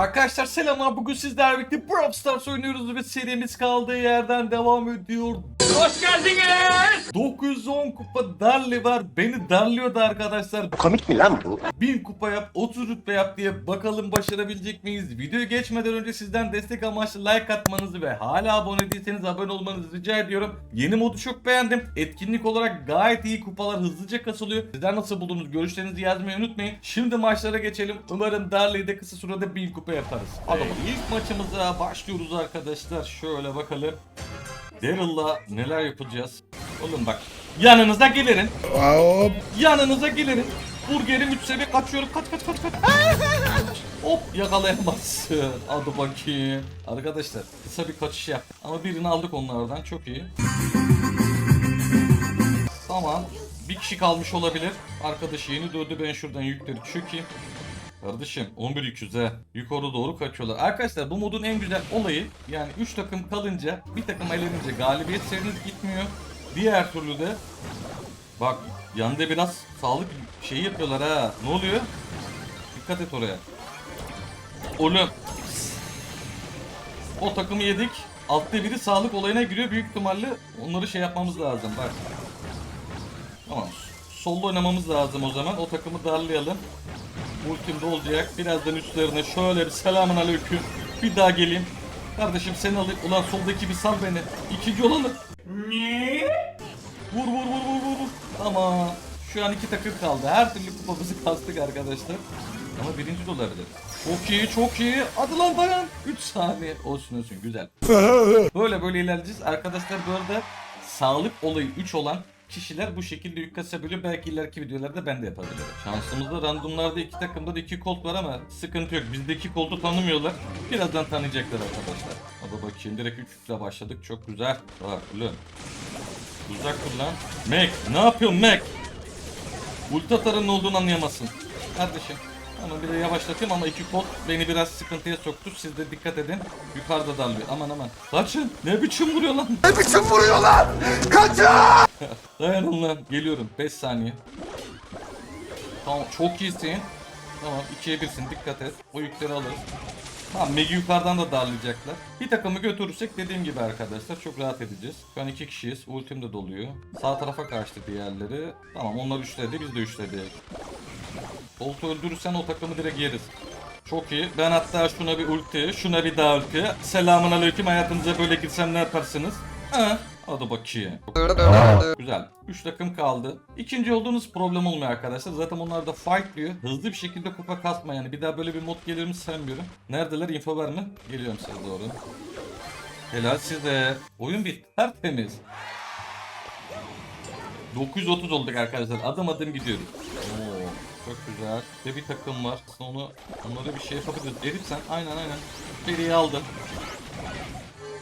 Arkadaşlar selamlar. Bugün sizlerle birlikte Brawl Stars oynuyoruz ve serimiz kaldığı yerden devam ediyor. Hoş geldiniz. 910 kupa Darli var. Beni darlıyordu arkadaşlar. Komik mi lan bu? 1000 kupa yap, 30 rütbe yap diye bakalım başarabilecek miyiz? Videoya geçmeden önce sizden destek amaçlı like atmanızı ve hala abone değilseniz abone olmanızı rica ediyorum. Yeni modu çok beğendim. Etkinlik olarak gayet iyi kupalar hızlıca kasılıyor. Sizler nasıl buldunuz? Görüşlerinizi yazmayı unutmayın. Şimdi maçlara geçelim. Umarım Darli'yi de kısa sürede 1000 kupa yaparız. Bakalım. İlk maçımıza başlıyoruz arkadaşlar. Şöyle bakalım. Daryl'la neler yapacağız? Oğlum bak yanınıza gelirim. Yanınıza gelirim. Burgerim 3 seviye kaçıyorum. Kaç kaç kaç kaç. Hop yakalayamazsın. Hadi bakayım. Arkadaşlar kısa bir kaçış yap. Ama birini aldık onlardan. Çok iyi. Tamam. Bir kişi kalmış olabilir. Arkadaşı yeni döndü. Ben şuradan yükleri çökeyim. Kardeşim 11 200 he. Yukarı doğru kaçıyorlar. Arkadaşlar bu modun en güzel olayı yani 3 takım kalınca bir takım elenince galibiyet seriniz gitmiyor. Diğer türlü de bak yanında biraz sağlık şeyi yapıyorlar ha. Ne oluyor? Dikkat et oraya. Oğlum. O takımı yedik. Altta biri sağlık olayına giriyor. Büyük ihtimalle onları şey yapmamız lazım. Bak. Tamam. Solda oynamamız lazım o zaman. O takımı darlayalım. Ultim de olacak. Birazdan üstlerine şöyle bir selamun aleyküm. Bir daha geleyim. Kardeşim sen alayım. Ulan soldaki bir sal beni. İkinci olalım. Vur vur vur vur vur. vur. Tamam. Şu an iki takım kaldı. Her türlü kupamızı kastık arkadaşlar. Ama birinci de olabilir. Çok iyi çok iyi. Hadi lan dayan. 3 saniye. Olsun olsun güzel. Böyle böyle ilerleyeceğiz. Arkadaşlar bu arada sağlık olayı 3 olan kişiler bu şekilde yük kasabiliyor. Belki ileriki videolarda ben de yapabilirim. Şansımızda randomlarda iki takımda da iki kolt var ama sıkıntı yok. Bizdeki koltu tanımıyorlar. Birazdan tanıyacaklar arkadaşlar. Hadi bakayım direkt 3 yükle başladık. Çok güzel. Bak ulan. Uzak dur lan. Mac ne yapıyorsun Mac? Ulti atarın olduğunu anlayamazsın. Kardeşim. Ama bir de yavaşlatayım ama iki kol beni biraz sıkıntıya soktu. Siz de dikkat edin. Yukarıda darlıyor. Aman aman. Kaçın. Ne biçim vuruyor lan? Ne biçim vuruyorlar? Kaçın! Dayanın lan. Geliyorum. 5 saniye. Tamam çok iyisin. Tamam 2'ye 1'sin dikkat et. O yükleri alırız. Tamam Meg'i yukarıdan da darlayacaklar. Bir takımı götürürsek dediğim gibi arkadaşlar çok rahat edeceğiz. Şu an iki kişiyiz. Ultim de doluyor. Sağ tarafa kaçtı diğerleri. Tamam onlar üçledi biz de üçledik. Bolt'u öldürürsen o takımı direkt yeriz. Çok iyi. Ben hatta şuna bir ulti, şuna bir daha ulti. Selamun aleyküm hayatınıza böyle girsem ne yaparsınız? Ha, hadi bakayım. Güzel. 3 takım kaldı. İkinci olduğunuz problem olmuyor arkadaşlar. Zaten onlar da fightlıyor. Hızlı bir şekilde kupa kasma yani. Bir daha böyle bir mod gelir mi sanmıyorum. Neredeler? Info verme. Geliyorum size doğru. Helal size. Oyun bitti. Tertemiz. 930 olduk arkadaşlar. Adım adım gidiyoruz. Çok güzel. Ve bir takım var. Aslında onu, onlara bir şey yapabiliriz. Elif sen aynen aynen. Biriyi aldım.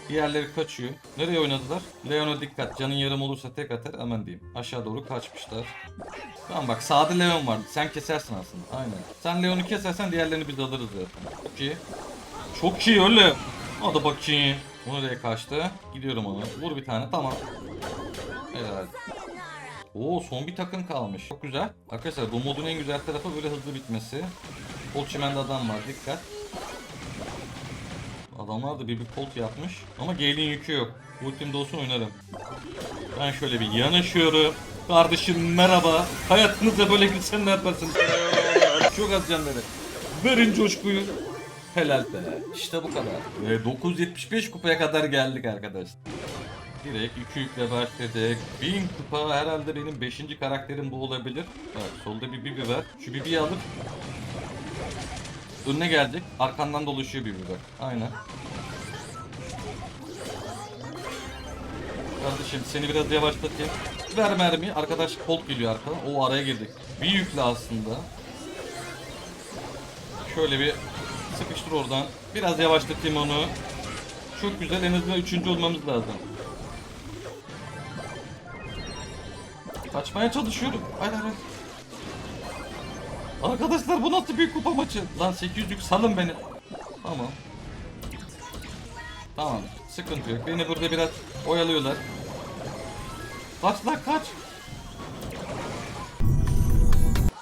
Diğerleri kaçıyor. Nereye oynadılar? Leon'a dikkat. Canın yarım olursa tek atar. Hemen diyeyim. Aşağı doğru kaçmışlar. Tamam bak sağda Leon var. Sen kesersin aslında. Aynen. Sen Leon'u kesersen diğerlerini biz alırız zaten. Çok iyi. Çok iyi öyle. Hadi bakayım. O nereye kaçtı? Gidiyorum ona. Vur bir tane. Tamam. Helal. Oo son bir takım kalmış. Çok güzel. Arkadaşlar bu modun en güzel tarafı böyle hızlı bitmesi. Kol çimende adam var. Dikkat. Adamlar da bir bir kolt yapmış. Ama Gale'in yükü yok. Ultimde olsun oynarım. Ben şöyle bir yanaşıyorum. Kardeşim merhaba. Hayatınızda böyle gitsen ne yaparsınız? Çok az canları. Verin coşkuyu. Helal be. İşte bu kadar. Ve 975 kupaya kadar geldik arkadaşlar. Direkt 2 yükle başladık. 1000 kupa herhalde benim 5. karakterim bu olabilir. Bak solda bir bibi var. Şu bibiyi alıp önüne gelecek. Arkandan dolaşıyor bibi bak. Aynen. Kardeşim seni biraz yavaşlatayım. Ver mermiyi. Arkadaş Colt geliyor arkadan. O araya girdik. Bir yükle aslında. Şöyle bir sıkıştır oradan. Biraz yavaşlatayım onu. Çok güzel. En azından üçüncü olmamız lazım. Kaçmaya çalışıyorum. Hayır hayır. Arkadaşlar bu nasıl bir kupa maçı? Lan 800'lük salın beni. Tamam. Tamam. Sıkıntı yok. Beni burada biraz oyalıyorlar. Kaç lan kaç.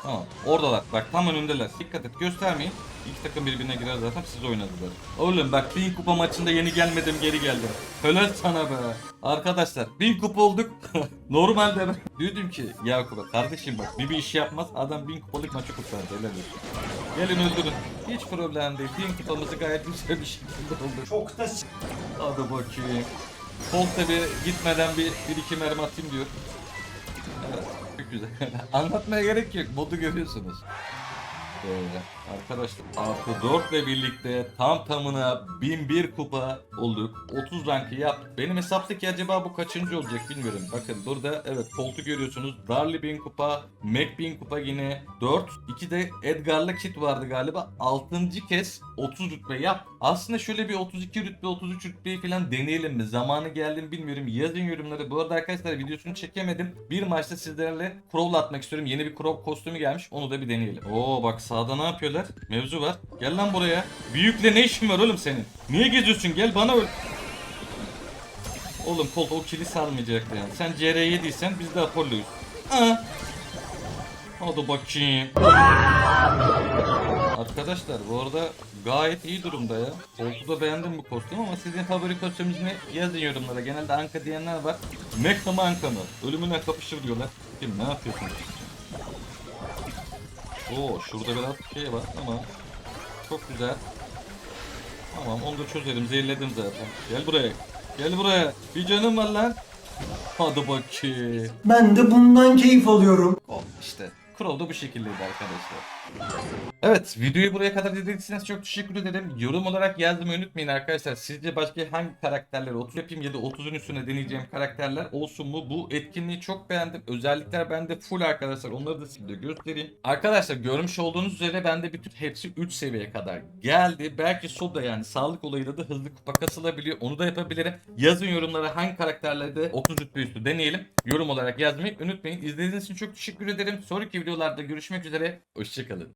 Tamam. Oradalar. Bak tam önündeler. Dikkat et göstermeyin. İki takım birbirine girer zaten siz oynadılar. Oğlum bak bin kupa maçında yeni gelmedim geri geldim. Helal sana be. Arkadaşlar bin kupa olduk. Normalde ben diyordum ki Yakup'a kardeşim bak bir bir iş yapmaz adam bin kupalık maçı kurtardı helal olsun. Gelin öldürün. Hiç problem değil. Bin kupamızı gayet güzel bir şekilde oldu. Çok da Hadi bakayım. Colt tabi gitmeden bir, bir iki mermi atayım diyor. Çok güzel. Anlatmaya gerek yok. Modu görüyorsunuz. Böyle. Arkadaşlar artı 4 ile birlikte tam tamına 1001 kupa olduk. 30 rankı yaptık. Benim hesaptaki acaba bu kaçıncı olacak bilmiyorum. Bakın burada evet koltu görüyorsunuz. Darly 1000 kupa, Mac 1000 kupa yine 4. 2 de Edgar'la kit vardı galiba. 6. kez 30 rütbe yap. Aslında şöyle bir 32 rütbe 33 rütbeyi falan deneyelim mi? Zamanı geldi mi bilmiyorum. Yazın yorumları. Bu arada arkadaşlar videosunu çekemedim. Bir maçta sizlerle Crow'la atmak istiyorum. Yeni bir Crow kostümü gelmiş. Onu da bir deneyelim. Oo bak sağda ne yapıyorlar? Mevzu var. Gel lan buraya. Büyükle ne işin var oğlum senin? Niye geziyorsun? Gel bana öl. Oğlum Colt o kili salmayacaktı yani. Sen CR7'ysen biz de Apollo'yuz. Aa. Hadi bakayım. Arkadaşlar bu arada gayet iyi durumda ya. Colt'u da beğendim bu kostüm ama sizin favori kostümünüz? Yazın yorumlara. Genelde Anka diyenler var. Mekka mı Anka mı? Ölümüne kapışır diyorlar. Kim ne yapıyorsunuz? Oo şurada biraz şey var ama çok güzel. Tamam onu da çözelim. Zehirledim zaten. Gel buraya. Gel buraya. Bir canım var lan. Hadi bakayım. Ben de bundan keyif alıyorum. O işte. Crow da bu şekildeydi arkadaşlar. Evet videoyu buraya kadar izlediyseniz çok teşekkür ederim. Yorum olarak yazmayı unutmayın arkadaşlar. Sizce başka hangi karakterleri 30 yapayım ya da 30'un üstüne deneyeceğim karakterler olsun mu? Bu etkinliği çok beğendim. Özellikler bende full arkadaşlar. Onları da size göstereyim. Arkadaşlar görmüş olduğunuz üzere bende bütün hepsi 3 seviyeye kadar geldi. Belki Soda yani sağlık olayıyla da hızlı kupa kasılabiliyor. Onu da yapabilirim. Yazın yorumlara hangi karakterlerde 30 rütbe üstü deneyelim. Yorum olarak yazmayı unutmayın. İzlediğiniz için çok teşekkür ederim. Sonraki videolarda görüşmek üzere. Hoşçakalın.